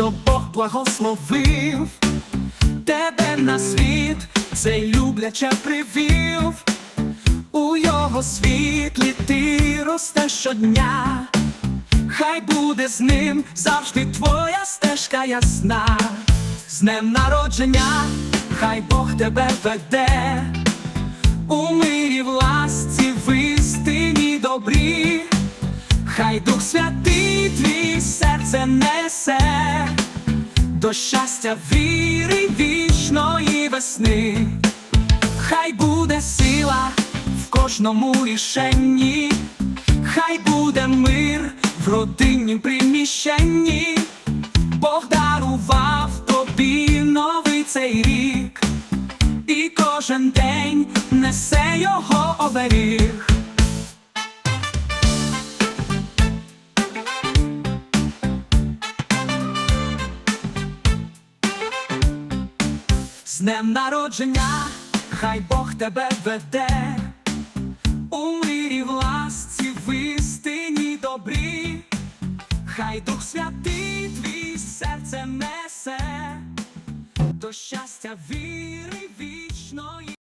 що Бог благословив тебе на світ, цей любляче привів. У його світлі ти ростеш щодня, хай буде з ним завжди твоя стежка ясна. З днем народження, хай Бог тебе веде, у мирі в ласці в істині добрі, хай Дух Святий до щастя віри вічної весни. Хай буде сила в кожному рішенні, хай буде мир в родиннім приміщенні, Бог дарував тобі новий цей рік, і кожен день несе його оберіг. З днем народження, хай Бог тебе веде, у мирі власті в істині добрі, хай Дух Святий твій серце несе, до щастя віри вічної.